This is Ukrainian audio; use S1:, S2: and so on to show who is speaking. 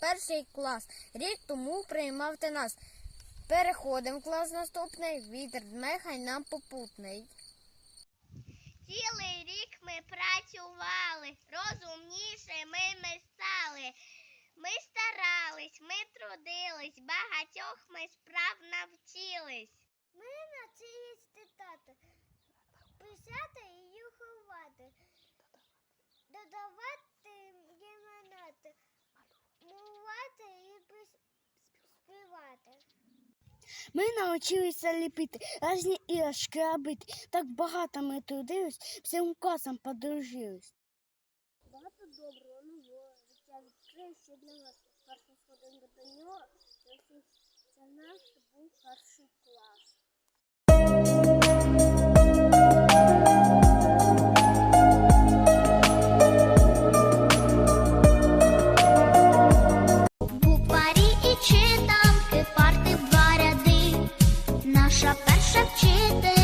S1: перший клас. Рік тому приймав ти нас. Переходимо в клас наступний, вітер дме, хай нам попутний.
S2: Цілий рік ми працювали, розумнішими ми стали. Ми старались, ми трудились, багатьох ми справ навчились. Ми навчились читати, писати і ховати, додавати мувати і співати.
S3: Ми навчилися ліпити різні іграшки робити. Так багато ми трудились, всім класом подружились.
S2: Багато доброго нового життя відкрився для нас. Перша сходинка до нього. Це наш був перший клас. Наша перша вчителька